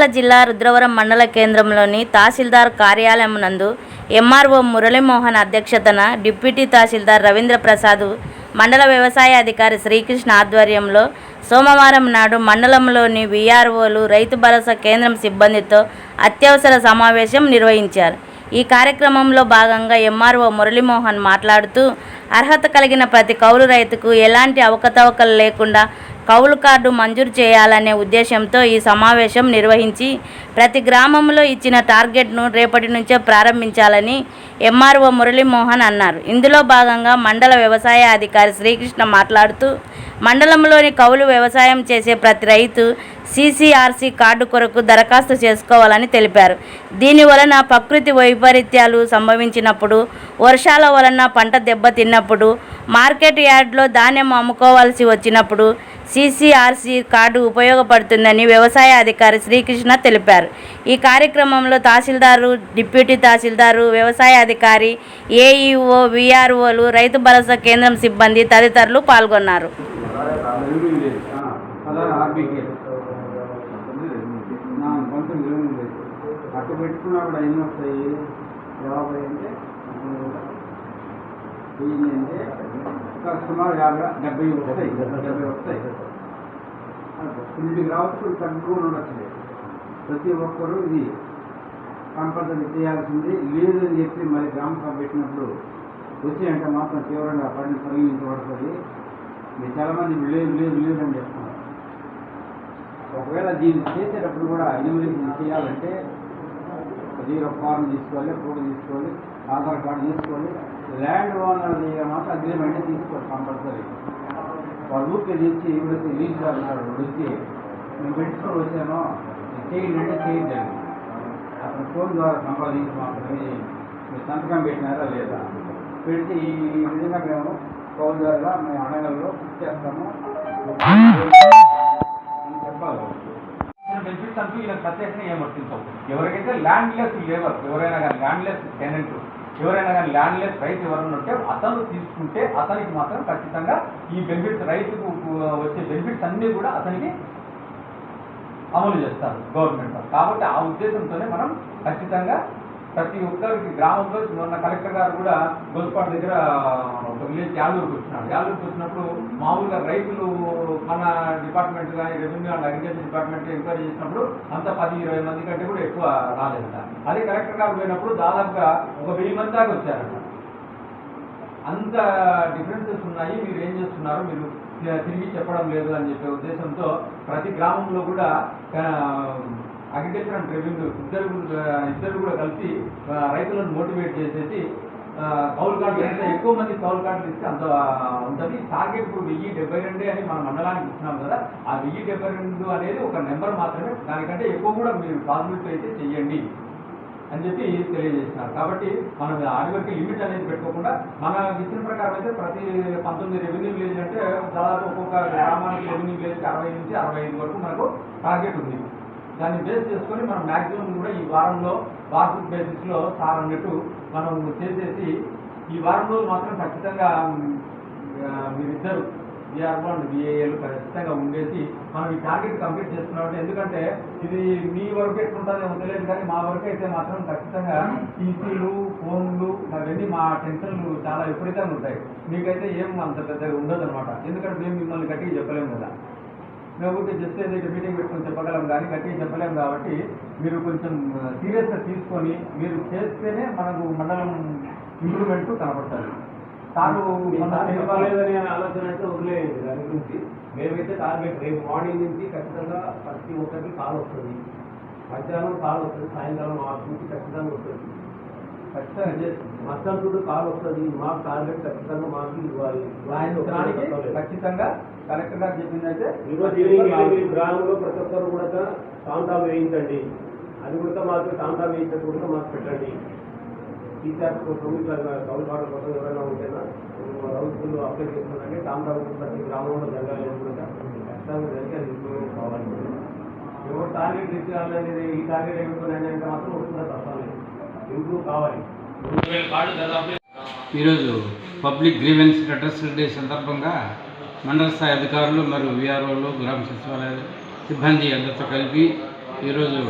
నంద్యాల జిల్లా రుద్రవరం మండల కేంద్రంలోని తహసీల్దార్ కార్యాలయం నందు ఎంఆర్ఓ మురళీమోహన్ అధ్యక్షతన డిప్యూటీ తహసీల్దార్ రవీంద్ర ప్రసాద్ మండల వ్యవసాయ అధికారి శ్రీకృష్ణ ఆధ్వర్యంలో సోమవారం నాడు మండలంలోని వీఆర్ఓలు రైతు భరోసా కేంద్రం సిబ్బందితో అత్యవసర సమావేశం నిర్వహించారు. ఈ కార్యక్రమంలో భాగంగా ఎంఆర్ఓ మురళీమోహన్ మాట్లాడుతూ అర్హత కలిగిన ప్రతి కౌలు రైతుకు ఎలాంటి అవకతవకలు లేకుండా కౌలు కార్డు మంజూరు చేయాలనే ఉద్దేశంతో ఈ సమావేశం నిర్వహించి ప్రతి గ్రామంలో ఇచ్చిన టార్గెట్ను రేపటి నుంచే ప్రారంభించాలని ఎంఆర్ఓ మురళీమోహన్ అన్నారు. ఇందులో భాగంగా మండల వ్యవసాయ అధికారి శ్రీకృష్ణ మాట్లాడుతూ మండలంలోని కౌలు వ్యవసాయం చేసే ప్రతి రైతు సీసీఆర్సీ కార్డు కొరకు దరఖాస్తు చేసుకోవాలని తెలిపారు. దీని వలన ప్రకృతి వైపరీత్యాలు సంభవించినప్పుడు వర్షాల వలన పంట దెబ్బతిన్నప్పుడు మార్కెట్ యార్డ్లో ధాన్యం అమ్ముకోవాల్సి వచ్చినప్పుడు సీసీఆర్సీ కార్డు ఉపయోగపడుతుందని వ్యవసాయ అధికారి శ్రీకృష్ణ తెలిపారు. ఈ కార్యక్రమంలో తహసీల్దారు డిప్యూటీ తహసీల్దారు వ్యవసాయ అధికారి ఏఈఓ విఆర్ఓలు రైతు భరోసా కేంద్రం సిబ్బంది తదితరులు పాల్గొన్నారు. పదహారు ఆర్బీకే పంతొమ్మిది ఇరవై ఎనిమిది అట్టు పెట్టుకున్నప్పుడు ఎన్ని వస్తాయి? యాభై అంటే వెయ్యి అంటే ఒక సుమారు యాభై డెబ్బై వస్తాయి. డెబ్బై వస్తాయి. ఇంటికి రావచ్చు తక్కువ ఉండొచ్చు. ప్రతి ఒక్కరూ ఇది కంపల్సరీ చేయాల్సింది. లేదు అని చెప్పి మరి గ్రామ సభ పెట్టినప్పుడు వచ్చి అంటే మాత్రం తీవ్రంగా పని పరిగణించబడుతుంది. మీరు చాలామంది లేదు లేదు లేదు అని చెప్తున్నారు. ఒకవేళ దీన్ని చేసేటప్పుడు కూడా ఎన్యూమరేషన్ చేయాలంటే జీరో ఫార్మ్ తీసుకోవాలి ఫోటో తీసుకోవాలి ఆధార్ కార్డు తీసుకోవాలి ల్యాండ్ ఓనర్ దగ్గర మాత్రం అగ్రిమెంట్ తీసుకోవాలి కంపల్సరీ. వాళ్ళ ఊరికి తెచ్చి ఎవరైతే లీజ్ రాదు వచ్చి మేము పెట్టుకొని వచ్చాను చేయండి అంటే చేయండి అతను ఫోన్ ద్వారా సంపాదించి మాత్రమే మీరు సంతకం పెట్టినారా లేదా? పెడితే ఈ విధంగా మేము ఫోన్ ద్వారా మేము అనగల్లో చేస్తాము అని చెప్పాలి. బెనిఫిట్స్ అంటూ ఇలా ప్రత్యేకంగా ఏం వర్తించవు. ఎవరికైతే ల్యాండ్ లెస్ లేబర్ ఎవరైనా కానీ ల్యాండ్ లెస్ టెనెంట్ ఎవరైనా కానీ ల్యాండ్ లెస్ రైతు ఎవరైనా ఉంటే అతను తీసుకుంటే అతనికి మాత్రం ఖచ్చితంగా ఈ బెనిఫిట్స్ రైతుకు వచ్చే బెనిఫిట్స్ అన్నీ కూడా అతనికి అమలు చేస్తారు గవర్నమెంట్ కాబట్టి ఆ ఉద్దేశంతోనే మనం ఖచ్చితంగా ప్రతి ఒక్కరికి గ్రామంలో మొన్న కలెక్టర్ గారు కూడా గొల్పాడు దగ్గర ఒక విలేజ్ యాలూరుకి వచ్చినాడు యాలూరుకి వచ్చినప్పుడు మామూలుగా రైతులు మన డిపార్ట్మెంట్ కానీ revenue and agriculture department enquiry చేసినప్పుడు అంత పది ఇరవై మంది కంటే కూడా ఎక్కువ రాలేదంట. అదే కలెక్టర్ గారు పోయినప్పుడు దాదాపుగా ఒక వెయ్యి మంది దాకా వచ్చారంట. అంత డిఫరెన్సెస్ ఉన్నాయి. మీరు ఏం చేస్తున్నారు? మీరు తిరిగి చెప్పడం లేదు అని చెప్పే ఉద్దేశంతో ప్రతి గ్రామంలో కూడా అగ్రికల్చర్ అండ్ రెవెన్యూ ఇద్దరు ఇద్దరు కూడా కలిసి రైతులను మోటివేట్ చేసేసి కౌల్ కౌలు కార్డులు ఎంత ఎక్కువ మంది కౌలు కార్డులు ఇస్తే అంత ఉంటుంది. టార్గెట్ ఇప్పుడు వెయ్యి డెబ్బై రెండే అని మన మండలానికి ఇస్తున్నాం కదా ఆ వెయ్యి డెబ్బై రెండు అనేది ఒక నెంబర్ మాత్రమే. దానికంటే ఎక్కువ కూడా మీరు పాజిబిలిటీ అయితే చెయ్యండి అని చెప్పి తెలియజేస్తున్నారు. కాబట్టి మనం ఆడివరకు లిమిట్ అనేది పెట్టుకోకుండా మన ఇచ్చిన ప్రకారం అయితే ప్రతి పంతొమ్మిది రెవెన్యూ విలేజ్ అంటే దాదాపు ఒక్కొక్క గ్రామానికి రెవెన్యూ విలేజ్కి అరవై నుంచి అరవై ఐదు వరకు మనకు టార్గెట్ ఉంది. దాన్ని బేస్ చేసుకొని మనం మ్యాక్సిమం కూడా ఈ వారంలో వార్షిక్ బేసిస్లో సార్ అన్నట్టు మనం చేసేసి ఈ వారం రోజులు మాత్రం ఖచ్చితంగా మీరిద్దరు బీఆర్ఓ అండ్ బిఏఏలు ఖచ్చితంగా ఉండేసి మనం ఈ టార్గెట్ కంప్లీట్ చేస్తున్నాం ఎందుకంటే ఇది మీ వరకు ఎట్లుంటుందేమో తెలియదు కానీ మా వరకు అయితే మాత్రం ఖచ్చితంగా టీసీలు ఫోన్లు అవన్నీ మా టెన్షన్లు చాలా విపరీతంగా ఉంటాయి. మీకైతే ఏం అంత పెద్దగా ఉండదు అనమాట ఎందుకంటే మేము మిమ్మల్ని గట్టిగా చెప్పలేము కదా. మేము ఊరికే జస్ట్ ఏదైతే మీటింగ్ పెట్టుకొని చెప్పగలం కానీ గట్టిగా చెప్పలేము కాబట్టి మీరు కొంచెం సీరియస్గా తీసుకొని మీరు చేస్తేనే మనకు మండలం ఇంప్రూవ్మెంట్ కనపడుతుంది. మొన్న చెప్పలేదనే ఆలోచన అయితే వదిలేయండి. దాని గురించి మేమైతే టార్గెట్ రేపు మార్నింగ్ నుంచి ఖచ్చితంగా ప్రతి ఒక్కరికి కాల్ వస్తుంది. మధ్యాహ్నం కాల్ వస్తుంది సాయంకాలం ఆరు నుంచి ఖచ్చితంగా వస్తుంది. ఖచ్చితంగా చూడు కాల్ వస్తుంది. మాకు టార్గెట్ ఖచ్చితంగా మాకు ఇవ్వాలి. ఖచ్చితంగా కలెక్టర్ గారు చెప్పిందైతే గ్రామంలో ప్రతి ఒక్కరు కూడా టామ్టామ్ వేయించండి. అది కూడా మాకు టామ్టామ్ వేయించడం కూడా మాకు పెట్టండి. టీచర్స్ కోసం ఇట్లా కౌలు కార్డు కోసం ఎవరైనా ఉంటేనా రౌతులు అప్లై చేసుకున్నాక టామ్టామ్ ప్రతి గ్రామంలో జరగాలి కూడా ఖచ్చితంగా జరిగి అది ఇంప్రూవ్మెంట్ కావాలి. ఎవరు టార్గెట్ రీచ్ కావాలనేది ఈ టార్గెట్ ఏమిటో అంటే మాత్రం వస్తుందా తప్పలేదు ఇంప్రూవ్ కావాలి? ఈరోజు పబ్లిక్ గ్రీవెన్స్ రిటర్సల్ డే సందర్భంగా మండల స్థాయి అధికారులు మరియు విఆర్ఓలు గ్రామ సచివాలయ సిబ్బంది అందరితో కలిపి ఈరోజు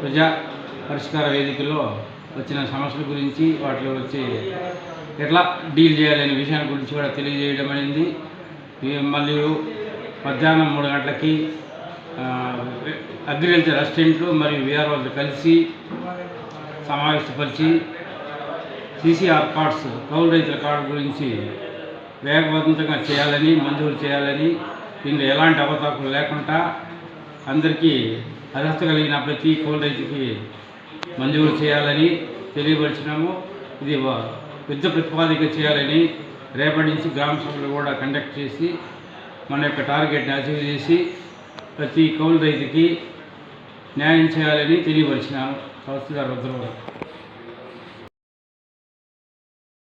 ప్రజా పరిష్కార వేదికలో వచ్చిన సమస్యల గురించి వాటిలో వచ్చి ఎట్లా డీల్ చేయాలనే విషయాన్ని గురించి కూడా తెలియజేయడం అనేది మళ్ళీ మరియు మధ్యాహ్నం మూడు గంటలకి అగ్రికల్చర్ అసిస్టెంట్లు మరియు విఆర్ఓలతో కలిసి సమావేశపరిచి సీసీఆర్ కార్డ్స్ కౌలు రైతుల కార్డు గురించి వేగవంతంగా చేయాలని మంజూరు చేయాలని దీనిలో ఎలాంటి అవతాకులు లేకుండా అందరికీ అర్హత కలిగిన ప్రతి కౌలు రైతుకి మంజూరు చేయాలని తెలియపరిచినాము. ఇది యుద్ధ ప్రతిపాదిక చేయాలని రేపటి నుంచి గ్రామ సభలు కూడా కండక్ట్ చేసి మన యొక్క టార్గెట్ని అచీవ్ చేసి ప్రతి కౌలు రైతుకి న్యాయం చేయాలని తెలియపరిచినాము. తహసీల్దార్ రుద్రబాబు